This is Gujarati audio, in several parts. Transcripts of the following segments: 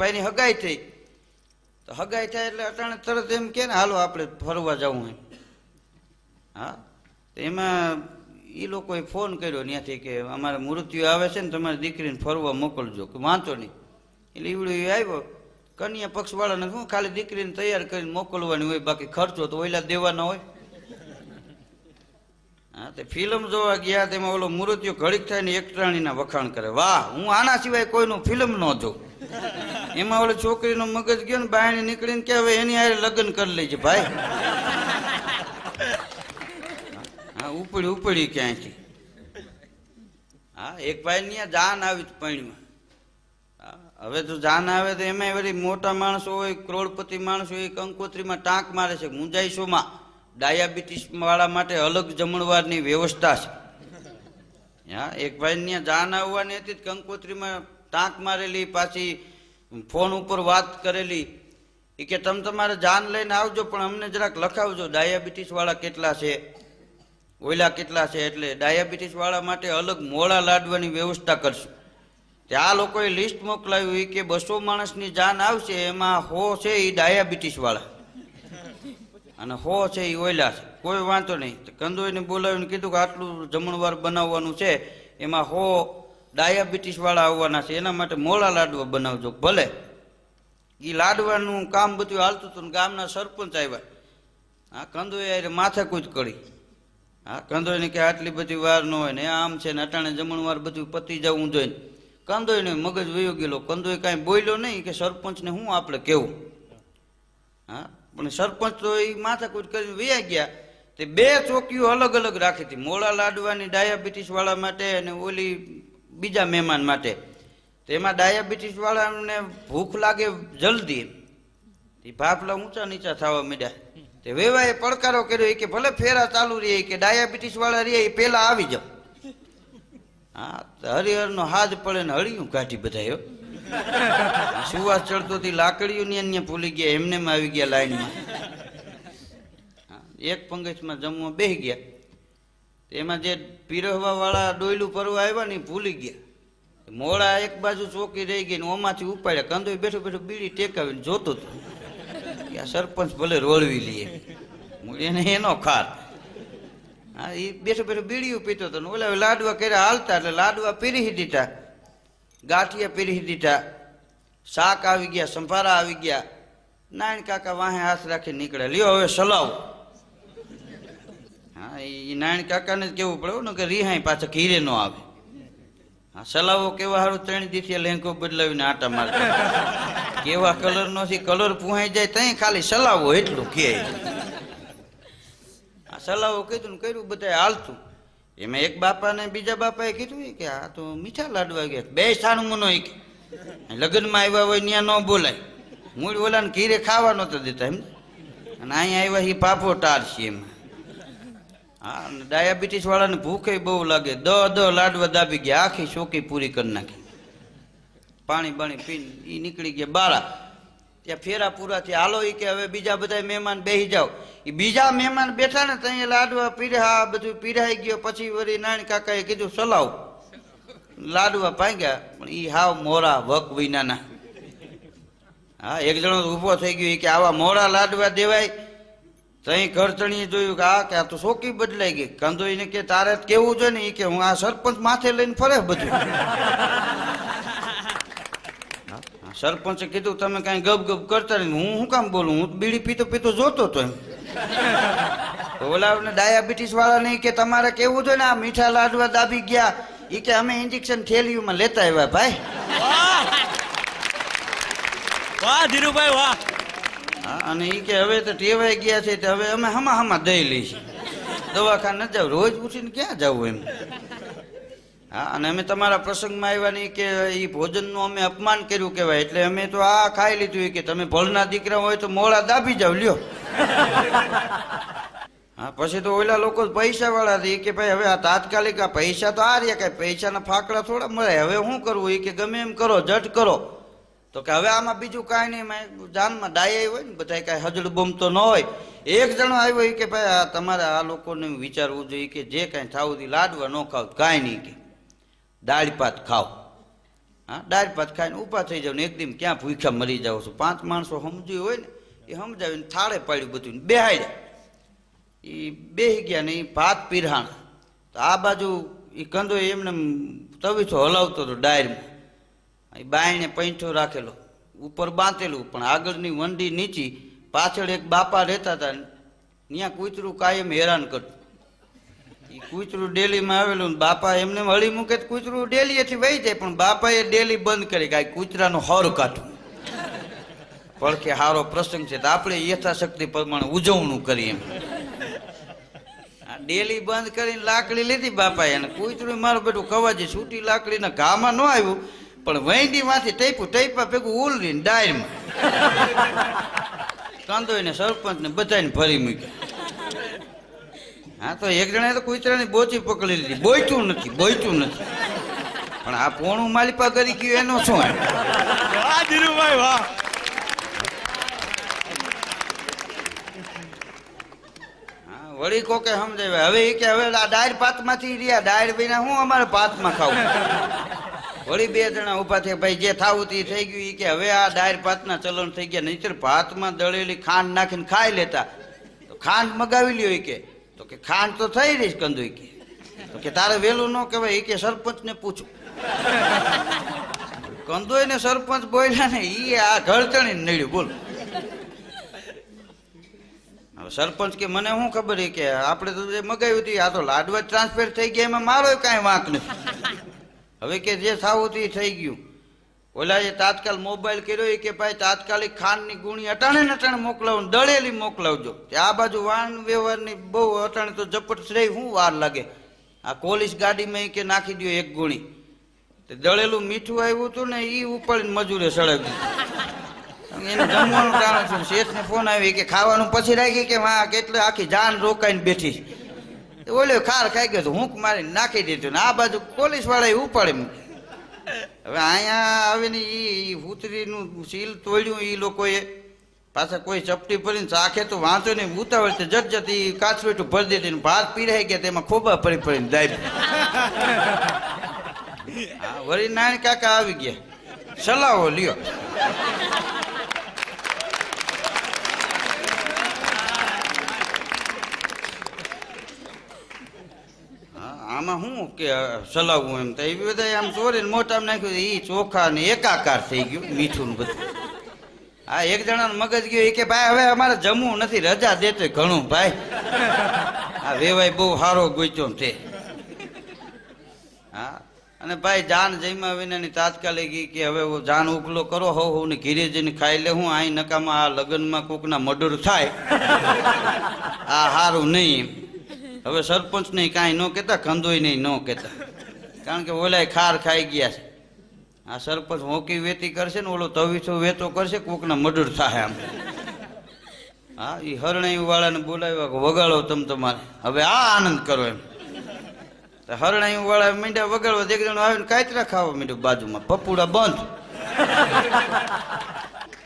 ભાઈની હગાઈ થઈ. તો હગાઈ થાય એટલે અટાણે તરત એમ કે ને, હાલો, આપણે ફરવા જવું એમ. હા? તો એમાં એ લોકોએ ફોન કર્યો ત્યાંથી કે, અમારે મૃત્યુ આવે છે ને, તમારી દીકરીને ફરવા મોકલજો. કે વાંચો નહીં. એટલે ઈવડો એ આવ્યો. કન્યા પક્ષવાળાને શું, ખાલી દીકરીને તૈયાર કરીને મોકલવાની હોય, બાકી ખર્ચો તો ઓલા દેવાના હોય. હા, તે ફિલ્મ જોવા ગયા, તેમાં ઓલો મૃત્યુ ઘડીક થાય ને એકટાણીના વખાણ કરે. વાહ, હું આના સિવાય કોઈનું ફિલ્મ ન જોઉં. એમાં ઓલી છોકરીનો મગજ ગયો ને બાયણી નીકળીને કે હવે એની હારે લગ્ન કરી લેજે ભાઈ. હા, ઉપડી ઉપડી ક્યાંયથી? હા, એક ભાઈ ની જાન આવી પાણીમાં હવે તો જાન આવે તો એમાં વળી મોટા માણસો હોય, કરોડપતિ માણસો હોય કંકોત્રીમાં ટાંક મારે છે મુંજાઈશોમાં ડાયાબિટીસ વાળા માટે અલગ જમણવારની વ્યવસ્થા છે. હા, એક ભાઈ ત્યાં જાન આવવાની હતી કંકોત્રીમાં ટાંક મારેલી, પાછી ફોન ઉપર વાત કરેલી. એ કે, તમે તમારે જાન લઈને આવજો, પણ અમને જરાક લખાવજો, ડાયાબિટીસ વાળા કેટલા છે? ઓયલા, કેટલા છે? એટલે, ડાયાબિટીસ વાળા માટે અલગ મોડા લાડવાની વ્યવસ્થા કરશું. તે આ લોકોએ લિસ્ટ મોકલાવ્યું એ કે, બસો માણસની જાન આવશે, એમાં હો છે એ ડાયાબિટીસ વાળા. અને હો છે એ ઓયલા છે. કોઈ વાંધો નહીં. કંદોઈને બોલાવીને કીધું કે, આટલું જમણવાર બનાવવાનું છે, એમાં હો ડાયાબિટીસ વાળા આવવાના છે, એના માટે મોળા લાડવા બનાવજો, ભલે. એ લાડવાનું કામ બધું હાલતું હતું ગામના સરપંચ આવ્યા. હા કંદોએ યારે કૂદ કરી. હા કંદોઈને કે આટલી બધી વાર ન હોય ને આમ છે ને, અટાણે જમણવાર બધું પતી જવું જોઈએ કંદોઈને મગજ વયો ગયેલો કંદોય કાંઈ બોલ્યો નહીં કે સરપંચને શું આપણે કેવું હા? પણ સરપંચ તો એ માથાકૂટ કરીને વયા ગયા. તે બે ચોકીઓ અલગ અલગ રાખી હતી. મોળા લાડવાની ડાયાબિટીસ વાળા માટે અને ઓલી બીજા મહેમાન માટે. તેમાં ડાયાબિટીસ વાળાને ભૂખ લાગે જલ્દી. એ ભાફલા ઊંચા નીચા થવા માંડ્યા. તે વેવાએ પડકારો કર્યો એ કે ભલે ફેરા ચાલુ રહે કે ડાયાબિટીસ વાળા રહે એ પહેલા આવી જાવ હા, તો હરિહરનો હાથ પડે ને હળિયું કાઢી બધા હો. સુવાસ ચડતો હતી લાકડીઓ અન્ય ભૂલી ગયા, એમને આવી ગયા લાઈનમાં. એક પંગજમાં જમવા બેસી ગયા. એમાં જે પીરહવા વાળા ડોયલું ભરવા આવ્યા ને ભૂલી ગયા. મોડા એક બાજુ ચોકી રહી ગઈ ને ઓમાંથી ઉપાડ્યા. કંદો બેઠો બેઠો બીડી ટેકાવીને જોતો હતો આ સરપંચ ભલે રોળવી લઈએ એને એનો ખાર. હા એ બેઠો બેઠો બીડીયું પીતો હતો ને ઓલા લાડવા કર્યા હાલતા એટલે લાડવા પીરી દીધા. ગાંઠિયા પીરી દીધા. શાક આવી ગયા, સંભારા આવી ગયા. નાયણ કાકા વાહે હાથ રાખી નીકળે લ્યો હવે સલાવો. હા, એ નારાયણ કાકાને જ કેવું પડે ને કે રિહાઈ પાછા ઘીરે ન આવે. હા, સલાવો કેવા હારું, ત્રણ દિવસે લેંકો બદલાવીને આટા મારતા કેવા કલર નો છે, કલર પુહાઈ જાય તઈ ખાલી સલાવો એટલું કે આ સલાવો કીધું ને કર્યું બધા હાલતું. એમાં એક બાપાને બીજા બાપાએ કીધું કે, આ તો મીઠા લાડવા ગયા. બે સારું મનો એક લગ્નમાં આવ્યા હોય ત્યાં ન બોલાય. મૂળ ઓલાને ઘીરે ખાવા નહોતા દેતા, એમ અને અહીંયા આવ્યા એ પાપો ટાર છે એમાં. હા ડાયાબિટીસ વાળાને ભૂખે બહુ લાગે. દ દ લાડવા દાબી ગયા, આખી શોકી પૂરી કરી નાખી. પાણી બાણી પીને એ નીકળી ગયા બારા ત્યાં ફેરા પૂરા થયા હાલો, ઈ કે હવે બીજા બધા મહેમાન બેસી જાઓ. એ બીજા મહેમાન બેઠા ને ત્યાં લાડવા પીર્યા બધું પીરાઈ ગયો. પછી વળી નાની કાકાએ કીધું સલાવ લાડવા પાંગ્યા પણ એ હાવ મોરા વક વિનાના. હા, એક જણો ઊભો થઈ ગયો કે, આવા મોરા લાડવા દેવાય. તઈ ઘરતણીએ જોયું કે આ કે આ તો શોકી બદલાઈ ગઈ. કંદો એને કે તારે કેવું જોઈએ ને એ કે હું આ સરપંચ માથે લઈને ફરે બધું. સરપંચે કીધું, તમે કાંઈ ગબ ગબ કરતા નહીં હું શું કામ બોલું? હું બીડી પીતો પીતો જોતો તો એમ. તો ઓલા ડાયાબિટીસ વાળા નહીં કે, તમારે કેવું જોઈએ ને આ મીઠા લાડવા દાબી ગયા? એ કે, અમે ઇન્જેક્શન થેલીઓમાં લેતા આવ્યા, ભાઈ. વાહ, ધીરુભાઈ, વાહ. અને એ કે હવે તો ટેવાઈ ગયા છે હવે અમે હમા હમા દઈ લઈશું. દવાખાને ન જાવ રોજ ઉઠીને ક્યાં જવું એમ. હા, અને અમે તમારા પ્રસંગમાં આવ્યા નહીં કે એ ભોજનનું અમે અપમાન કર્યું કહેવાય, એટલે અમે તો આ ખાઈ લીધું કે તમે ભલના દીકરા હોય તો મોડા દાબી જાવ, લ્યો. હા, પછી તો ઓલા લોકો પૈસા વાળા એ કે ભાઈ હવે આ તાત્કાલિક આ પૈસા તો આ રહ્યા, કઈ પૈસાના ફાકડા થોડા મળે, હવે શું કરવું એ કે ગમે એમ કરો, જટ કરો. તો કે હવે આમાં બીજું કાંઈ નહીં જાનમાં ડાયા હોય ને બધા કાંઈ હજડ બમતો ન હોય. એક જણો આવ્યો કે ભાઈ, આ તમારે આ લોકોને વિચારવું જોઈએ કે જે કાંઈ થાવું તે લાડવા ન ખાવ, કાંઈ નહીં કે. દાળ ભાત ખાવ. હા, દાળ ભાત ખાઈને ઊભા થઈ જાવ ને એકદમ ક્યાં ભૂખ્યા મરી જાવ છો? પાંચ માણસો સમજ્યું હોય ને, એ સમજાવીને થાળે પાડ્યું બધું બેહાઈ જાય એ બેહી ગયા ને એ ભાત પીરહાણ. તો આ બાજુ એ કંદો એમને તવીથો હલાવતો હતો ડાયરમાં. એ બાયણે પૈઠો રાખેલો, ઉપર બાંધેલું, પણ આગળની વંડી નીચી, પાછળ એક બાપા રહેતા હતા ત્યાં કૂતરું કાયમ હેરાન કરતું. એ કૂતરું ડેલીમાં આવેલું બાપા એમને હળી મૂકે કૂતરું ડેલીએથી વહી જાય, પણ બાપાએ ડેલી બંધ કરી કે આ કૂતરાનો હર કાઢું. પડખે સારો પ્રસંગ છે, તો આપણે યથાશક્તિ પ્રમાણે ઉજવણું કરીએ એમ. ડેલી બંધ કરીને લાકડી લીધી બાપાએ, અને કૂતરું મારું બેટું કવાજી છૂટી લાકડીના ઘામાં ન આવ્યું પણ વૈંડી માંથી ટેપ્યું ટૈપા ભેગું ઉલરીને ડાયરમાં. કાંદોઈને સરપંચ ને બધાને ભરી મૂક્યા. હા, તો એક જણાએ તો કુતરાની બોચી પકડી લીધી. બોયતું નથી બોયતું નથી. પણ આ પોણું માલિપા કરી ગયું એનો શું વાહ ધીરુભાઈ વાહ વળી કોકે સમજાવે હવે એ કે હવે આ ડાયર પાતમાંથી રહ્યા. ડાયર વિના હું અમારે પાતમાં ખાવું વળી બે જણા ઊભા થયા. ભાઈ, જે થાવું તે થઈ ગયું. એ કે હવે આ ડાયર પાતના ચલણ થઈ ગયા. નહીતર ભાતમાં દળેલી ખાંડ નાખીને ખાઈ લેતા. તો ખાંડ મગાવી લ્યો કે. તો કે ખાંડ તો થઈ રહી કંદુ કે. તો કે તારે વેલું ન કહેવાય. એ કે સરપંચને પૂછું. કંદોય ને સરપંચ બોલ્યા ને એ આ ચણીને નડ્યું. બોલ. સરપંચ કે મને શું ખબર કે આપણે તો જે મગાવ્યું હતું આ તો લાડવા ટ્રાન્સફર થઈ ગયા. એમાં મારો કાંઈ વાંક નથી. હવે કે જે સાવથી થઈ ગયું. ઓલા એ તાત્કાલ મોબાઈલ કર્યો એ કે ભાઈ તાત્કાલિક ખાંડની ગુણી અટાણે ને અટાણે મોકલાવો દળેલી મોકલાવજો. તે આ બાજુ વાહન વ્યવહારની બહુ અટાણે તો ઝપટ શ્રેય શું વાર લાગે. આ પોલીસ ગાડીમાં એ કે નાખી દો એક ગુણી. તે દળેલું મીઠું આવ્યું હતું ને એ ઉપાડીને મજૂરે સળગ્યું એનું જમવાનું કારણ છે શેઠને ફોન આવી કે ખાવાનું પછી રાખી કે હા, કેટલે આખી જાન રોકાઈને બેઠી ઓલે ખાર ખાઈ ગયો તો હુંક મારી નાખી દીધું ને આ બાજુ પોલીસવાળા ઉપાડે હવે અહીંયા આવીને એ ઉતરીનું સીલ તોડ્યું એ લોકોએ. પાછા કોઈ ચપટી ભરીને આખે તો વાંચો નહીં ઉતાવળ તે જત જત એ કાચવેટું ભરી દીધી ને ભાત પીરાઈ ગયા તેમાં ખોબા ફરી ફરીને દાઈ વળી નાની કાકા આવી ગયા. સલાહો લ્યો હા, આમાં શું કે સલાવવું એમ તો એ બધા આમ ચોરીને મોટામાં નાખ્યું એ ચોખા ને એકાકાર થઈ ગયું, મીઠું બધું. આ એક જણાનો મગજ ગયો એ કે, ભાઈ, હવે અમારે જમવું નથી, રજા દેતો ઘણું, ભાઈ. આ વેવાય બહુ સારો ગોચ્યો છે. હા? અને ભાઈ, જાન જમ્યા વિનાની તાત્કાલિક ઈ કે, હવે હું જાન ઉકલો કરો હો હું ને ઘીરે જઈને ખાઈ લે, હું અહીં નકામાં આ લગ્નમાં કોકના મર્ડર થાય. આ સારું નહીં. હવે સરપંચ નહીં કાંઈ ન કહેતા ખંદોય નહીં ન કહેતા. કારણ કે ઓલાય ખાર ખાઈ ગયા છે. આ સરપંચ હોકી વેતી કરશે ને, ઓલો તવીસો વેતો કરશે, કોકના મર્ડર થાય આમ. હા એ હરણાઈ વાળાને બોલાવ્યા વગાડો તમ તમારે. હવે આ આનંદ કરો એમ. હરણાઈ વાળા મીંડા વગાડવા એક જણો આવીને કાતરા ખાવા મીંડું બાજુમાં. પપુડા બંધ.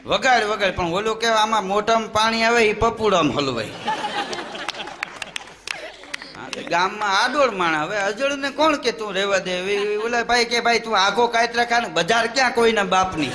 વગાડ વગાડ, પણ ઓલો કે આમાં મોટામાં પાણી આવે એ પપુડામાં હલવાય. ગામમાં આડોળ માણ. હવે અજળ ને કોણ કે તું રેવા દે? ઓલા ભાઈ કે, ભાઈ, તું આખો કાયતરા ખા બજાર ક્યાં કોઈના બાપની?